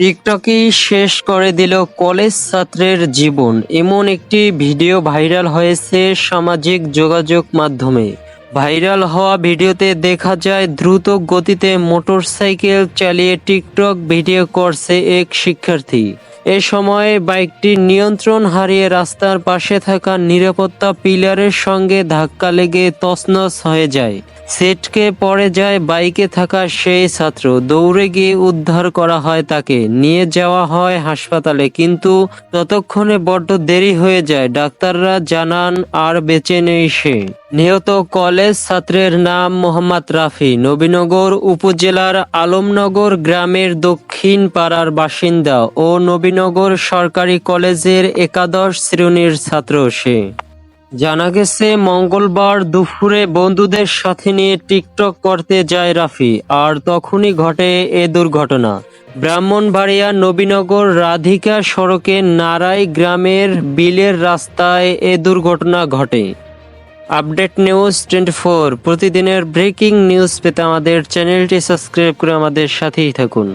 টিকটকই শেষ করে দিল কলেজ ছাত্রের জীবন। এমন একটি ভিডিও ভাইরাল হয়েছে সামাজিক যোগাযোগ মাধ্যমে। ভাইরাল হওয়া ভিডিওতে দেখা যায়, দ্রুত গতিতে মোটরসাইকেল চালিয়ে টিকটক ভিডিও করছে এক শিক্ষার্থী। এ সময় বাইকটি নিয়ন্ত্রণ হারিয়ে রাস্তার পাশে থাকা নিরাপত্তা পিলারের সঙ্গে ধাক্কা লেগে তছনছ হয়ে যায়। সেটকে পড়ে যায় বাইকে থাকা সেই ছাত্র। দৌড়ে গিয়ে উদ্ধার করা হয় তাকে। নিয়ে যাওয়া হয় হাসপাতালে, কিন্তু ততক্ষণে বড্ড দেরি হয়ে যায়। ডাক্তাররা জানান, আর বেঁচে নেই সে। নিহত কলেজ ছাত্রের নাম মোহাম্মদ রাফি। নবীনগর উপজেলার আলমনগর গ্রামের দক্ষিণ পাড়ার বাসিন্দা ও নবীনগর সরকারি কলেজের একাদশ শ্রেণির ছাত্র সে। জানা গেছে, মঙ্গলবার দুপুরে বন্ধুদের সাথে নিয়ে টিকটক করতে যায় রাফি, আর তখনই ঘটে এ দুর্ঘটনা। ব্রাহ্মণবাড়িয়া নবীনগর রাধিকা সড়কে নারাই গ্রামের বিলের রাস্তায় এ দুর্ঘটনা ঘটে। Update news twenty four. প্রতিদিনের ব্রেকিং নিউজ পেতে আমাদের চ্যানেলটি সাবস্ক্রাইব করে আমাদের সাথেই থাকুন।